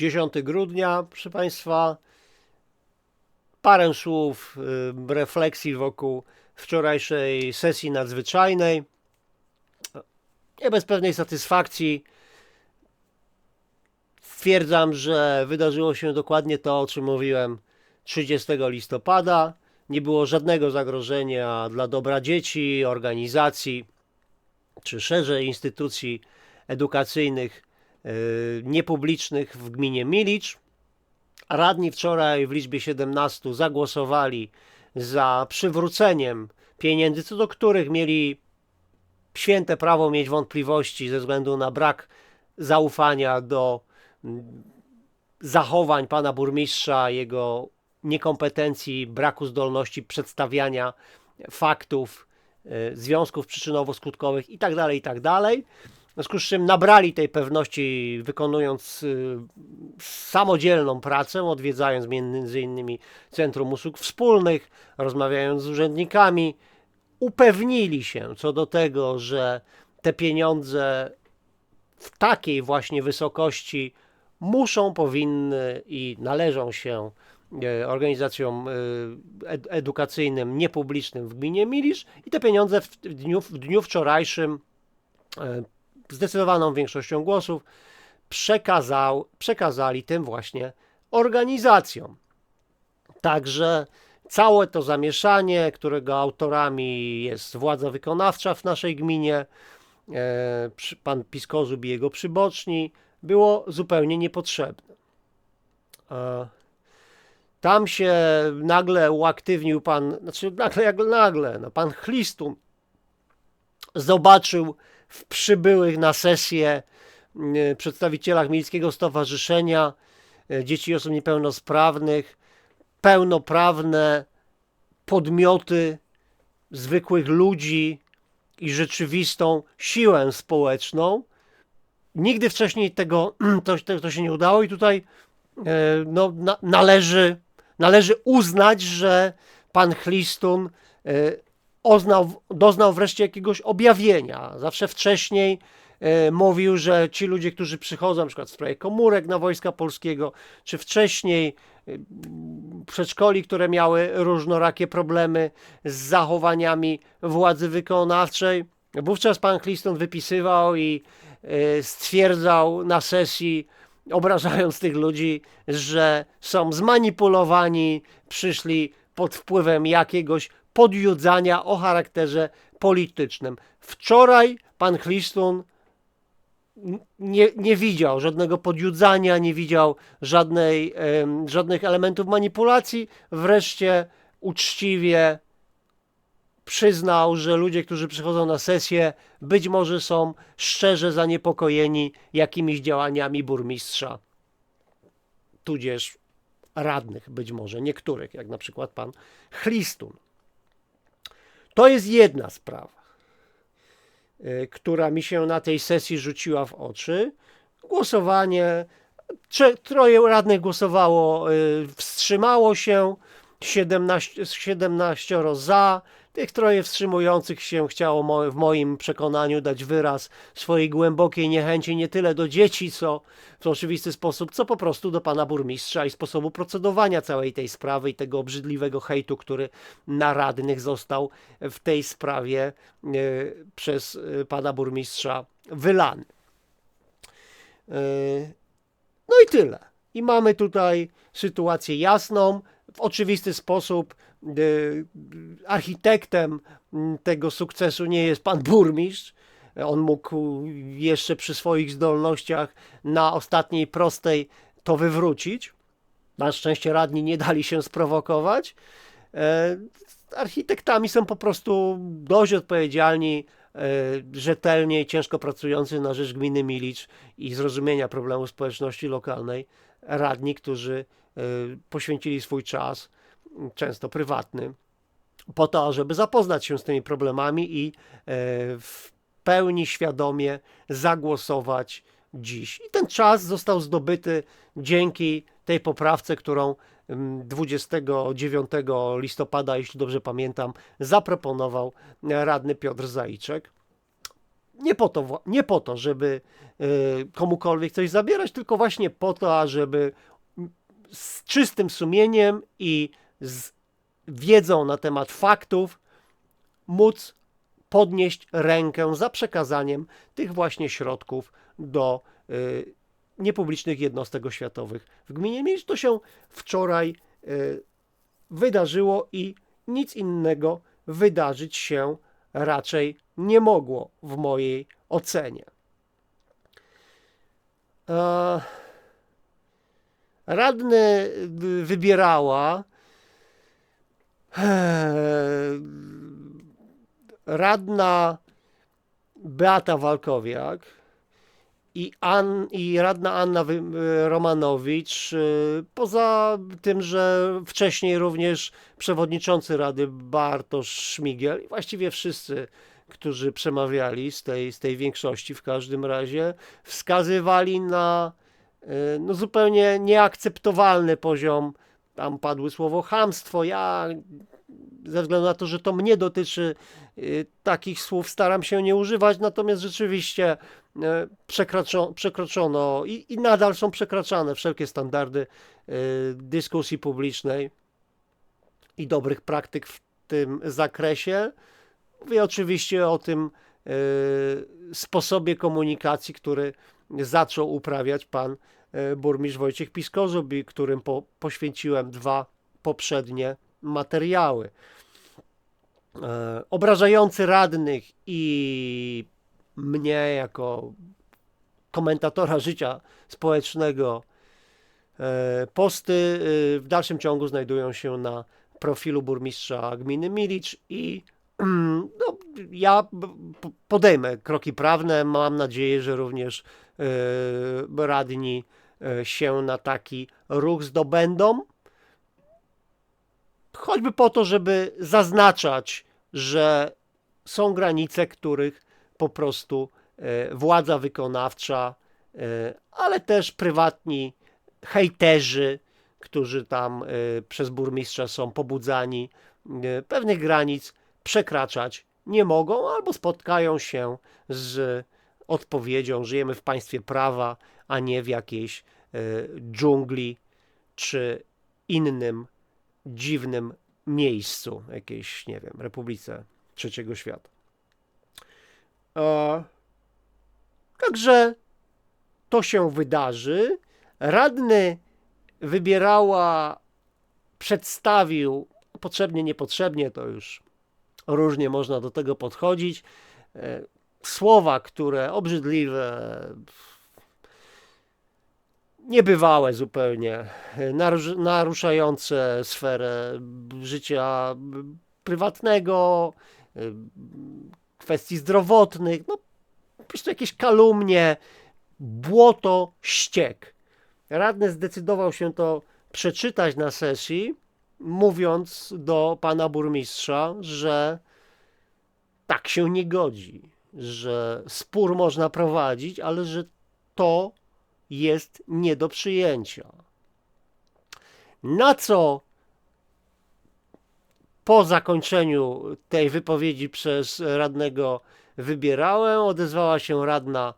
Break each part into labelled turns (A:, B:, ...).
A: 10 grudnia, proszę Państwa, parę słów y, refleksji wokół wczorajszej sesji nadzwyczajnej. Nie bez pewnej satysfakcji stwierdzam, że wydarzyło się dokładnie to, o czym mówiłem 30 listopada. Nie było żadnego zagrożenia dla dobra dzieci, organizacji czy szerzej instytucji edukacyjnych niepublicznych w gminie Milicz. Radni wczoraj w liczbie 17 zagłosowali za przywróceniem pieniędzy, co do których mieli święte prawo mieć wątpliwości ze względu na brak zaufania do mm, zachowań pana burmistrza, jego niekompetencji, braku zdolności przedstawiania faktów, y, związków przyczynowo-skutkowych itd., itd. W związku z czym nabrali tej pewności, wykonując y, samodzielną pracę, odwiedzając między innymi Centrum Usług Wspólnych, rozmawiając z urzędnikami, upewnili się co do tego, że te pieniądze w takiej właśnie wysokości muszą, powinny i należą się e, organizacjom e, ed- edukacyjnym niepublicznym w gminie Milisz i te pieniądze w dniu, w dniu wczorajszym e, zdecydowaną większością głosów przekazał, przekazali tym właśnie organizacjom. Także całe to zamieszanie, którego autorami jest władza wykonawcza w naszej gminie, e, pan Piskozub i jego przyboczni, było zupełnie niepotrzebne. E, Tam się nagle uaktywnił pan, znaczy nagle jak nagle, no pan Chlistun zobaczył w przybyłych na sesję y, przedstawicielach Miejskiego Stowarzyszenia y, Dzieci i Osób Niepełnosprawnych pełnoprawne podmioty zwykłych ludzi i rzeczywistą siłę społeczną. Nigdy wcześniej tego to, to, się nie udało i tutaj e, no, na, należy, należy uznać, że pan Chlistun e, oznał, doznał wreszcie jakiegoś objawienia. Zawsze wcześniej e, mówił, że ci ludzie, którzy przychodzą na przykład w sprawie komórek na Wojska Polskiego, czy wcześniej e, przedszkoli, które miały różnorakie problemy z zachowaniami władzy wykonawczej. Wówczas pan Cliston wypisywał i e, stwierdzał na sesji, obrażając tych ludzi, że są zmanipulowani, przyszli pod wpływem jakiegoś podjudzania o charakterze politycznym. Wczoraj pan Chlistun nie, nie widział żadnego podjudzania, nie widział żadnej, żadnych elementów manipulacji. Wreszcie uczciwie przyznał, że ludzie, którzy przychodzą na sesję, być może są szczerze zaniepokojeni jakimiś działaniami burmistrza, tudzież radnych, być może niektórych, jak na przykład pan Chlistun. To jest jedna sprawa, y, która mi się na tej sesji rzuciła w oczy. Głosowanie, troje radnych głosowało, y, wstrzymało się, 17, 17 za, tych troje wstrzymujących się chciało w moim przekonaniu dać wyraz swojej głębokiej niechęci nie tyle do dzieci, co w oczywisty sposób, co po prostu do pana burmistrza i sposobu procedowania całej tej sprawy i tego obrzydliwego hejtu, który na radnych został w tej sprawie e, przez e, pana burmistrza wylany. E, no i tyle. I mamy tutaj sytuację jasną. W oczywisty sposób y, architektem mm, tego sukcesu nie jest pan burmistrz. On mógł jeszcze przy swoich zdolnościach na ostatniej prostej to wywrócić. Na szczęście radni nie dali się sprowokować. E, Architektami są po prostu dość odpowiedzialni, e, rzetelnie i ciężko pracujący na rzecz gminy Milicz i zrozumienia problemu społeczności lokalnej radni, którzy e, poświęcili swój czas, często prywatny, po to, żeby zapoznać się z tymi problemami i e, w pełni świadomie zagłosować dziś. I ten czas został zdobyty dzięki tej poprawce, którą mm, 29 listopada, jeśli dobrze pamiętam, zaproponował radny Piotr Zajczek. Nie po to, nie po to żeby y, komukolwiek coś zabierać, tylko właśnie po to, ażeby z czystym sumieniem i z wiedzą na temat faktów móc podnieść rękę za przekazaniem tych właśnie środków do y, niepublicznych jednostek oświatowych w gminie Milcz. To się wczoraj y, wydarzyło i nic innego wydarzyć się raczej nie mogło w mojej ocenie. E, Radny wybierała e, radna Beata Walkowiak i, An, i radna Anna Romanowicz, y, poza tym, że wcześniej również przewodniczący Rady Bartosz Szmigiel właściwie wszyscy, którzy przemawiali z tej, z tej większości w każdym razie, wskazywali na y, no, zupełnie nieakceptowalny poziom, tam padły słowo chamstwo, ja ze względu na to, że to mnie dotyczy, y, takich słów staram się nie używać, natomiast rzeczywiście y, przekraczo, przekroczono i, i nadal są przekraczane wszelkie standardy dyskusji publicznej i dobrych praktyk w tym zakresie. Mówię oczywiście o tym y, sposobie komunikacji, który zaczął uprawiać pan y, burmistrz Wojciech Piskozub i którym po, poświęciłem dwa poprzednie materiały. E, obrażający radnych i mnie jako komentatora życia społecznego e, posty e, w dalszym ciągu znajdują się na profilu burmistrza gminy Milicz i no, ja podejmę kroki prawne. Mam nadzieję, że również e, radni e, się na taki ruch zdobędą choćby po to, żeby zaznaczać, że są granice, których po prostu e, władza wykonawcza, ale też prywatni hejterzy, którzy tam przez burmistrza są pobudzani, pewnych granic przekraczać nie mogą albo spotkają się z odpowiedzią, żyjemy w państwie prawa, a nie w jakiejś e, dżungli czy innym dziwnym miejscu, jakiejś, nie wiem, Republice Trzeciego Świata. E, także to się wydarzy. Radny wybierała, przedstawił, potrzebnie, niepotrzebnie, to już różnie można do tego podchodzić. E, słowa, które obrzydliwe, niebywałe zupełnie, narusz- naruszające sferę życia prywatnego, y, kwestii zdrowotnych, no po prostu jakieś kalumnie, błoto, ściek. Radny zdecydował się to przeczytać na sesji, mówiąc do pana burmistrza, że tak się nie godzi, że spór można prowadzić, ale że to jest nie do przyjęcia. Na co po zakończeniu tej wypowiedzi przez radnego wybierałem, odezwała się radna,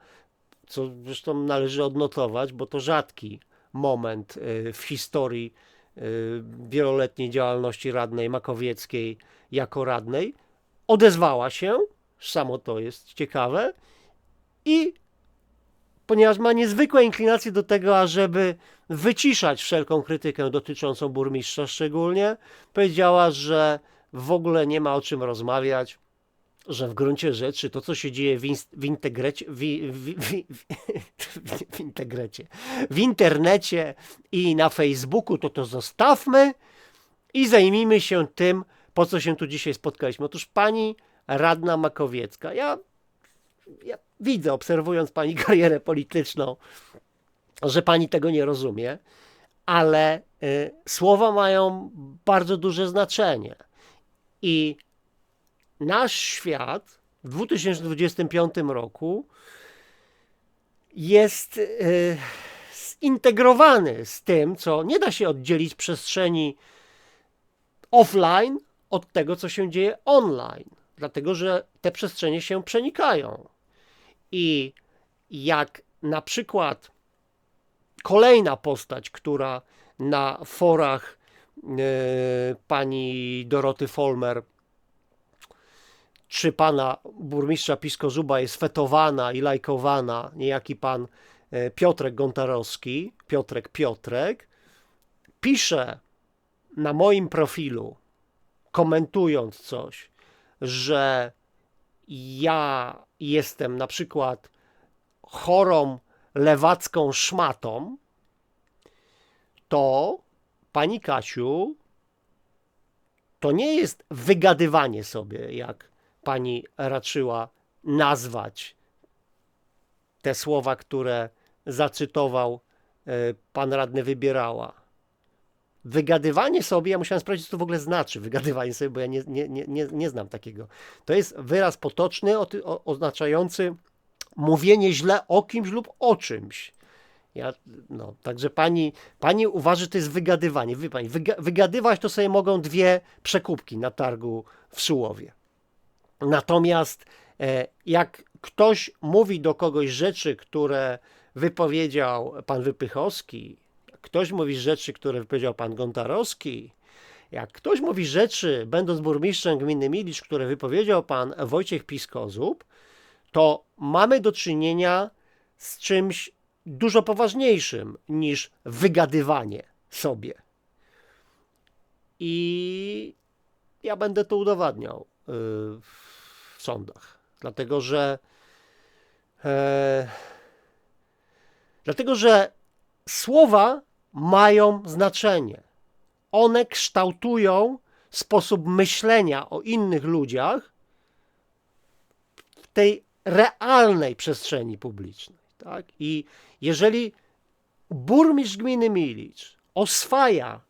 A: co zresztą należy odnotować, bo to rzadki moment y, w historii wieloletniej działalności radnej Makowieckiej jako radnej. Odezwała się, samo to jest ciekawe, i ponieważ ma niezwykłe inklinacje do tego, ażeby wyciszać wszelką krytykę dotyczącą burmistrza szczególnie, powiedziała, że w ogóle nie ma o czym rozmawiać, że w gruncie rzeczy to, co się dzieje w, ins- w integrecie, w, w, w integrecie, w internecie i na Facebooku, to to zostawmy i zajmijmy się tym, po co się tu dzisiaj spotkaliśmy. Otóż pani radna Makowiecka, ja ja widzę, obserwując pani karierę polityczną, że pani tego nie rozumie, ale y, słowa mają bardzo duże znaczenie. I nasz świat w 2025 roku jest y, zintegrowany z tym, co nie da się oddzielić przestrzeni offline od tego, co się dzieje online, dlatego że te przestrzenie się przenikają. I jak na przykład kolejna postać, która na forach e, pani Doroty Folmer czy pana burmistrza Piskozuba jest fetowana i lajkowana, niejaki pan e, Piotrek Gontarowski, Piotrek Piotrek, pisze na moim profilu, komentując coś, że ja jestem na przykład chorą lewacką szmatą, to pani Kasiu, to nie jest wygadywanie sobie, jak pani raczyła nazwać te słowa, które zacytował e, pan radny Wybierała. Wygadywanie sobie, ja musiałem sprawdzić, co to w ogóle znaczy, wygadywanie sobie, bo ja nie, nie, nie, nie, znam takiego. To jest wyraz potoczny o, o, oznaczający mówienie źle o kimś lub o czymś. Ja, no, także pani, pani uważa, że to jest wygadywanie. Wie pani, wyga, wygadywać to sobie mogą dwie przekupki na targu w Sułowie. Natomiast e, jak ktoś mówi do kogoś rzeczy, które wypowiedział pan Wypychowski, ktoś mówi rzeczy, które wypowiedział pan Gontarowski, jak ktoś mówi rzeczy, będąc burmistrzem gminy Milicz, które wypowiedział pan Wojciech Piskozub, to mamy do czynienia z czymś dużo poważniejszym niż wygadywanie sobie. I ja będę to udowadniał y, w sądach, dlatego że e, dlatego że słowa mają znaczenie. One kształtują sposób myślenia o innych ludziach w tej realnej przestrzeni publicznej. Tak? I jeżeli burmistrz gminy Milicz oswaja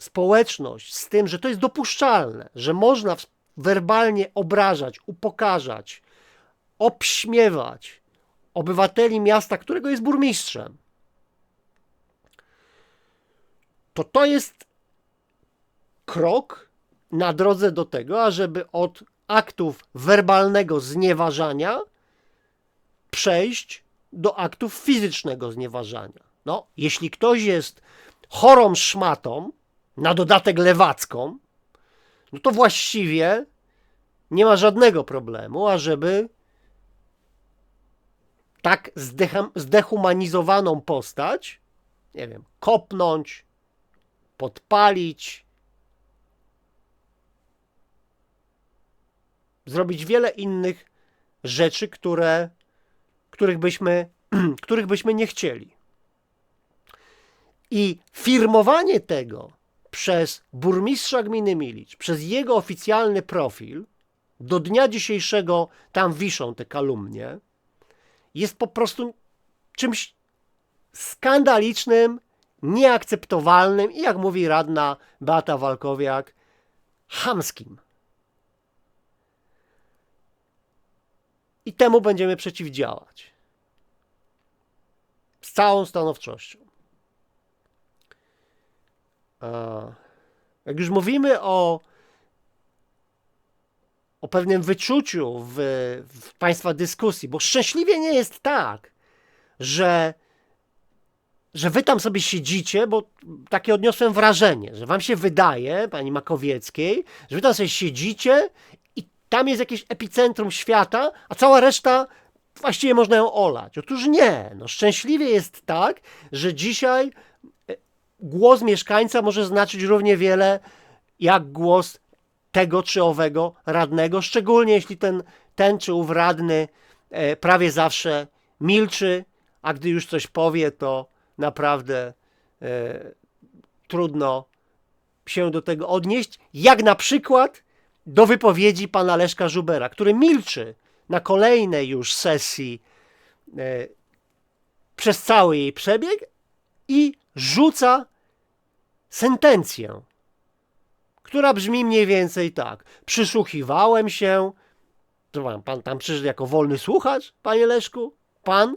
A: społeczność z tym, że to jest dopuszczalne, że można werbalnie obrażać, upokarzać, obśmiewać obywateli miasta, którego jest burmistrzem, to to jest krok na drodze do tego, ażeby od aktów werbalnego znieważania przejść do aktów fizycznego znieważania. No, jeśli ktoś jest chorą szmatą, na dodatek lewacką, no to właściwie nie ma żadnego problemu, ażeby tak zdehumanizowaną postać, nie wiem, kopnąć, podpalić, zrobić wiele innych rzeczy, które, których, byśmy, których byśmy nie chcieli. I firmowanie tego przez burmistrza gminy Milicz, przez jego oficjalny profil, do dnia dzisiejszego tam wiszą te kalumnie, jest po prostu czymś skandalicznym, nieakceptowalnym i jak mówi radna Beata Walkowiak, chamskim. I temu będziemy przeciwdziałać. Z całą stanowczością. Jak już mówimy o, o pewnym wyczuciu w, w Państwa dyskusji, bo szczęśliwie nie jest tak, że, że Wy tam sobie siedzicie, bo takie odniosłem wrażenie, że Wam się wydaje, Pani Makowieckiej, że Wy tam sobie siedzicie i tam jest jakieś epicentrum świata, a cała reszta właściwie można ją olać. Otóż nie. No, szczęśliwie jest tak, że dzisiaj głos mieszkańca może znaczyć równie wiele jak głos tego czy owego radnego, szczególnie jeśli ten, ten czy ów radny e, prawie zawsze milczy, a gdy już coś powie, to naprawdę e, trudno się do tego odnieść, jak na przykład do wypowiedzi pana Leszka Żubera, który milczy na kolejnej już sesji e, przez cały jej przebieg i rzuca sentencję, która brzmi mniej więcej tak. Przysłuchiwałem się. Pan tam przyszedł jako wolny słuchacz, panie Leszku? Pan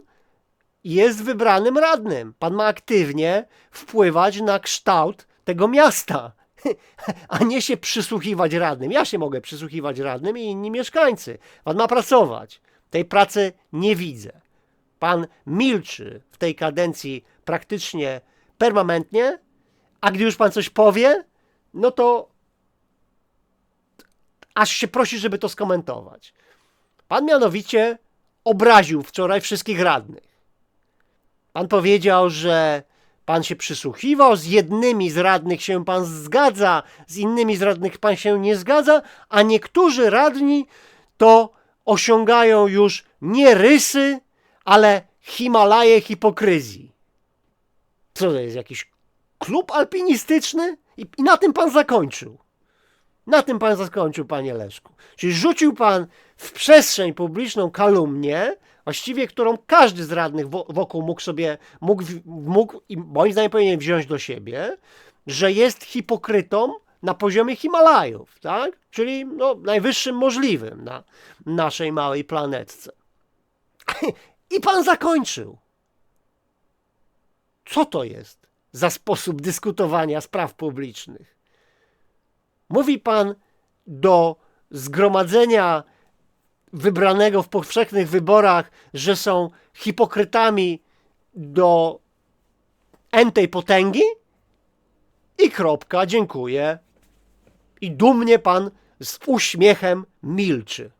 A: jest wybranym radnym. Pan ma aktywnie wpływać na kształt tego miasta, a nie się przysłuchiwać radnym. Ja się mogę przysłuchiwać radnym i inni mieszkańcy. Pan ma pracować. Tej pracy nie widzę. Pan milczy w tej kadencji praktycznie permanentnie, a gdy już pan coś powie, no to aż się prosi, żeby to skomentować. Pan mianowicie obraził wczoraj wszystkich radnych. Pan powiedział, że pan się przysłuchiwał, z jednymi z radnych się pan zgadza, z innymi z radnych pan się nie zgadza, a niektórzy radni to osiągają już nie rysy, ale Himalaje hipokryzji. Co to jest, jakiś klub alpinistyczny? I, I na tym pan zakończył. Na tym pan zakończył, panie Leszku. Czyli rzucił pan w przestrzeń publiczną kalumnię, właściwie którą każdy z radnych wo- wokół mógł sobie, mógł, mógł i moim zdaniem powinien wziąć do siebie, że jest hipokrytą na poziomie Himalajów, tak? Czyli no, najwyższym możliwym na naszej małej planetce. I pan zakończył. Co to jest za sposób dyskutowania spraw publicznych? Mówi pan do zgromadzenia wybranego w powszechnych wyborach, że są hipokrytami do entej potęgi? I kropka, dziękuję. I dumnie pan z uśmiechem milczy.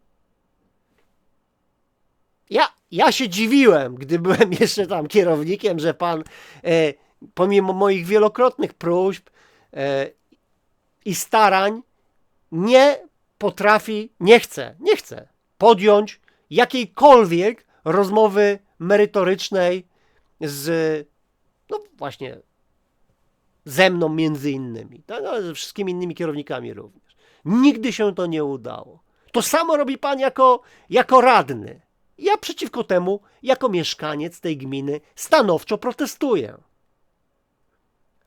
A: Ja, ja się dziwiłem, gdy byłem jeszcze tam kierownikiem, że pan, e, pomimo moich wielokrotnych próśb e, i starań, nie potrafi, nie chce, nie chce podjąć jakiejkolwiek rozmowy merytorycznej z, no właśnie, ze mną między innymi, tak, ale ze wszystkimi innymi kierownikami również. Nigdy się to nie udało. To samo robi pan jako, jako radny. Ja przeciwko temu, jako mieszkaniec tej gminy, stanowczo protestuję.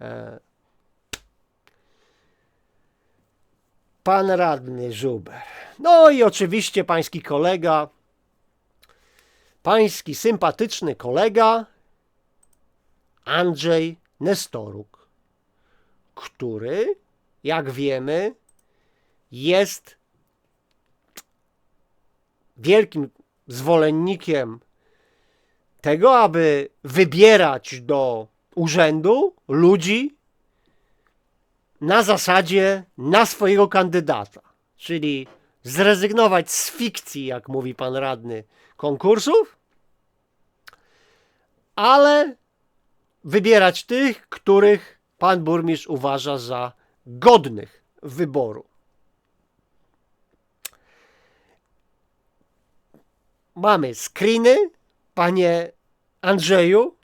A: E, Pan radny Żuber. No i oczywiście pański kolega, pański sympatyczny kolega Andrzej Nestoruk, który, jak wiemy, jest wielkim zwolennikiem tego, aby wybierać do urzędu ludzi na zasadzie na swojego kandydata, czyli zrezygnować z fikcji, jak mówi pan radny, konkursów, ale wybierać tych, których pan burmistrz uważa za godnych wyboru. Mamy screeny, panie Andrzeju,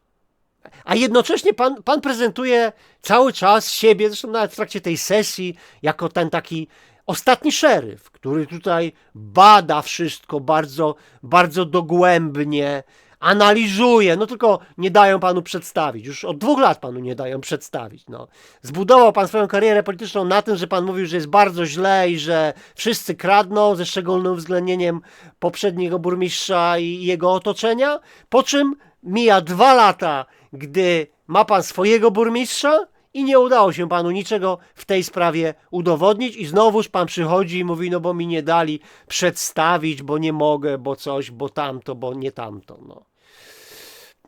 A: a jednocześnie pan, pan prezentuje cały czas siebie, zresztą nawet w trakcie tej sesji, jako ten taki ostatni szeryf, który tutaj bada wszystko bardzo, bardzo dogłębnie, analizuje, no tylko nie dają panu przedstawić. Już od dwóch lat panu nie dają przedstawić. No. Zbudował pan swoją karierę polityczną na tym, że pan mówił, że jest bardzo źle i że wszyscy kradną, ze szczególnym uwzględnieniem poprzedniego burmistrza i jego otoczenia, po czym mija dwa lata, gdy ma pan swojego burmistrza i nie udało się panu niczego w tej sprawie udowodnić i znowuż pan przychodzi i mówi, no bo mi nie dali przedstawić, bo nie mogę, bo coś, bo tamto, bo nie tamto. No.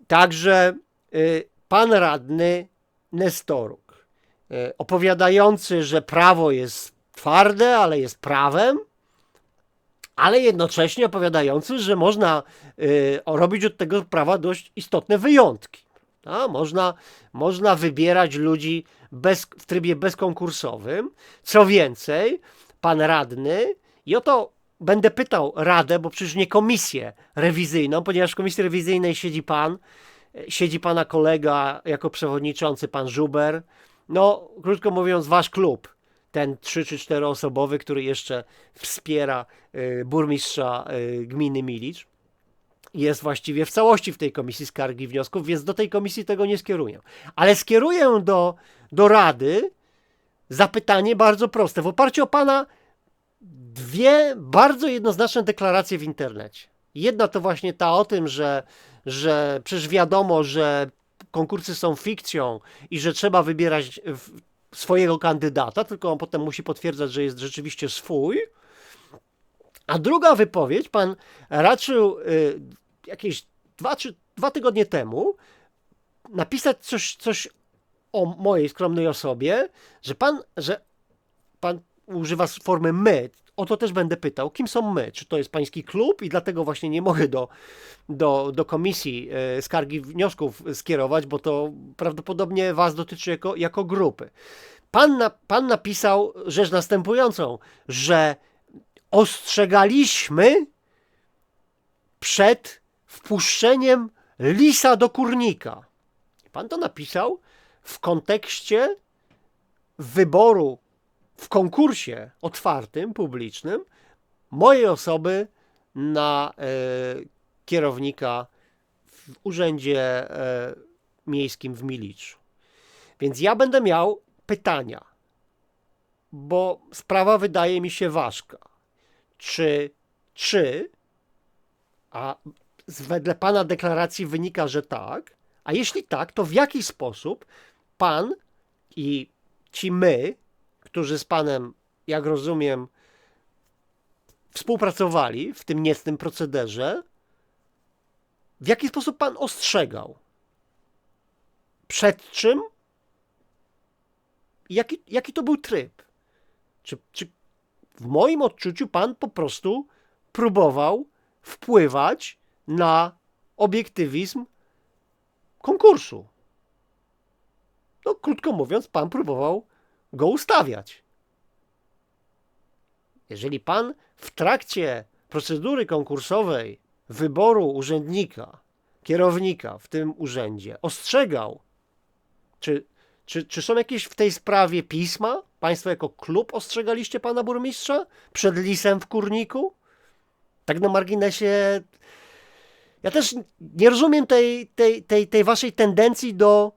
A: Także y, pan radny Nestoruk, y, opowiadający, że prawo jest twarde, ale jest prawem, ale jednocześnie opowiadający, że można y, robić od tego prawa dość istotne wyjątki. Można, można wybierać ludzi bez, w trybie bezkonkursowym. Co więcej, pan radny, i o to będę pytał radę, bo przecież nie komisję rewizyjną, ponieważ w komisji rewizyjnej siedzi pan, e, siedzi pana kolega jako przewodniczący, pan Żuber. No, krótko mówiąc, wasz klub, ten trzy czy cztery osobowy, który jeszcze wspiera y, burmistrza y, gminy Milicz jest właściwie w całości w tej komisji skargi i wniosków, więc do tej komisji tego nie skieruję. Ale skieruję do, do Rady zapytanie bardzo proste. W oparciu o Pana dwie bardzo jednoznaczne deklaracje w internecie. Jedna to właśnie ta o tym, że, że przecież wiadomo, że konkursy są fikcją i że trzeba wybierać swojego kandydata, tylko on potem musi potwierdzać, że jest rzeczywiście swój. A druga wypowiedź, pan raczył y, jakieś dwa, czy dwa tygodnie temu napisać coś, coś o mojej skromnej osobie, że pan, że pan używa formy my. O to też będę pytał, kim są my? Czy to jest pański klub i dlatego właśnie nie mogę do, do, do komisji e, skargi wniosków skierować, bo to prawdopodobnie was dotyczy jako, jako grupy. Pan, na, pan napisał rzecz następującą, że ostrzegaliśmy przed wpuszczeniem lisa do kurnika. Pan to napisał w kontekście wyboru w konkursie otwartym, publicznym, mojej osoby na e, kierownika w urzędzie e, miejskim w Miliczu. Więc ja będę miał pytania, bo sprawa wydaje mi się ważka. Czy, czy, a wedle Pana deklaracji wynika, że tak, a jeśli tak, to w jaki sposób Pan i ci my, którzy z Panem, jak rozumiem, współpracowali w tym niecnym procederze, w jaki sposób Pan ostrzegał? Przed czym? Jaki, jaki to był tryb? Czy, czy w moim odczuciu Pan po prostu próbował wpływać na obiektywizm konkursu? No, krótko mówiąc, Pan próbował go ustawiać. Jeżeli pan w trakcie procedury konkursowej wyboru urzędnika, kierownika w tym urzędzie ostrzegał, czy, czy, czy są jakieś w tej sprawie pisma? Państwo jako klub ostrzegaliście pana burmistrza przed lisem w kurniku? Tak na marginesie. Ja też nie rozumiem tej, tej, tej, tej waszej tendencji do,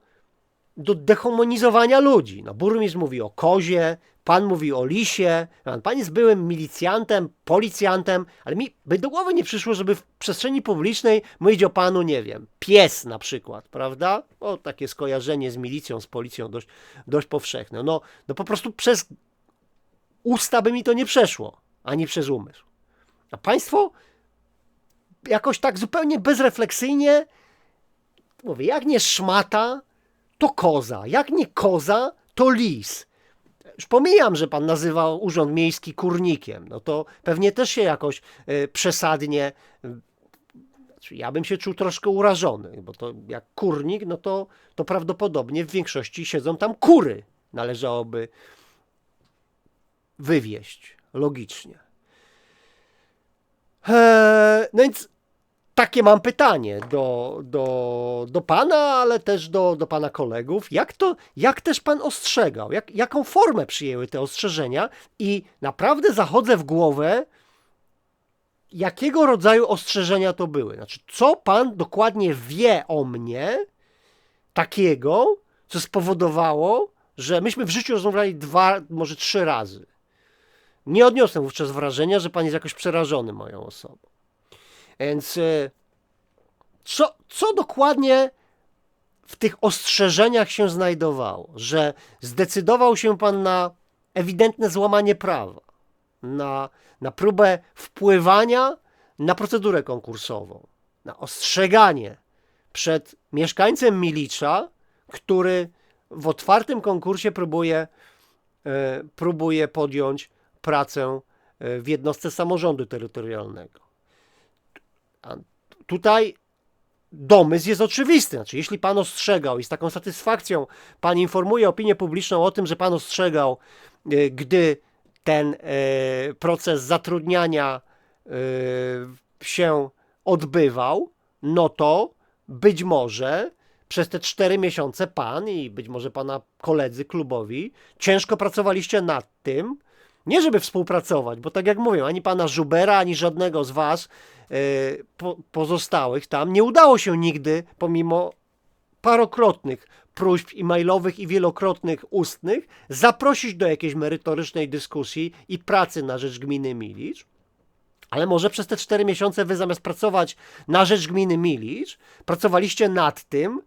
A: do dehumanizowania ludzi. No, burmistrz mówi o kozie, pan mówi o lisie, pan jest byłym milicjantem, policjantem, ale mi by do głowy nie przyszło, żeby w przestrzeni publicznej mówić o panu, nie wiem, pies na przykład, prawda? O, takie skojarzenie z milicją, z policją dość, dość powszechne. No, no po prostu przez usta by mi to nie przeszło, ani przez umysł. A państwo jakoś tak zupełnie bezrefleksyjnie mówię, jak nie szmata, to koza. Jak nie koza, to lis. Już pomijam, że pan nazywał urząd miejski kurnikiem. No to pewnie też się jakoś y, przesadnie. y, znaczy ja bym się czuł troszkę urażony, bo to jak kurnik, no to, to prawdopodobnie w większości siedzą tam kury. Należałoby wywieźć logicznie. Eee, no więc takie mam pytanie do, do, do pana, ale też do, do pana kolegów. Jak to, jak też pan ostrzegał? Jak, jaką formę przyjęły te ostrzeżenia? I naprawdę zachodzę w głowę, jakiego rodzaju ostrzeżenia to były. Znaczy, co pan dokładnie wie o mnie takiego, co spowodowało, że myśmy w życiu rozmawiali dwa, może trzy razy. Nie odniosłem wówczas wrażenia, że pan jest jakoś przerażony moją osobą. Więc e, co, co dokładnie w tych ostrzeżeniach się znajdowało? Że zdecydował się pan na ewidentne złamanie prawa, na, na próbę wpływania na procedurę konkursową, na ostrzeganie przed mieszkańcem Milicza, który w otwartym konkursie próbuje, e, próbuje podjąć pracę e, w jednostce samorządu terytorialnego. A tutaj domysł jest oczywisty. Znaczy, jeśli pan ostrzegał i z taką satysfakcją pan informuje opinię publiczną o tym, że pan ostrzegał, e, gdy ten e, proces zatrudniania e, się odbywał, no to być może przez te cztery miesiące pan i być może pana koledzy klubowi ciężko pracowaliście nad tym, nie żeby współpracować, bo tak jak mówię, ani pana Żubera, ani żadnego z was e, po, pozostałych tam nie udało się nigdy, pomimo parokrotnych próśb e-mailowych i wielokrotnych ustnych, zaprosić do jakiejś merytorycznej dyskusji i pracy na rzecz gminy Milicz. Ale może przez te cztery miesiące wy zamiast pracować na rzecz gminy Milicz, pracowaliście nad tym,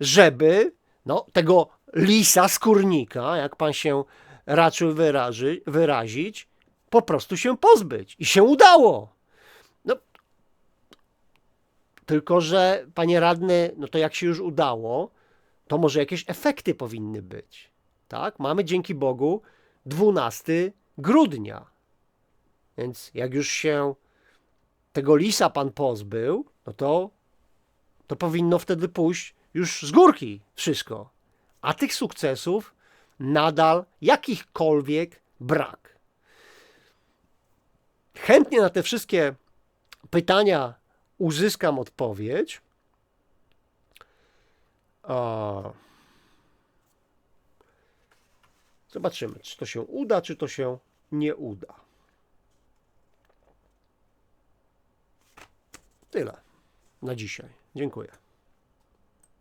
A: żeby no, tego lisa skórnika, jak pan się raczył wyraży, wyrazić, po prostu się pozbyć. I się udało. No, tylko, że panie radny, no to jak się już udało, to może jakieś efekty powinny być. Tak? Mamy dzięki Bogu 12 grudnia. Więc jak już się tego lisa pan pozbył, no to, to powinno wtedy pójść już z górki wszystko. A tych sukcesów nadal jakichkolwiek brak. Chętnie na te wszystkie pytania uzyskam odpowiedź. Zobaczymy, czy to się uda, czy to się nie uda. Tyle na dzisiaj. Dziękuję.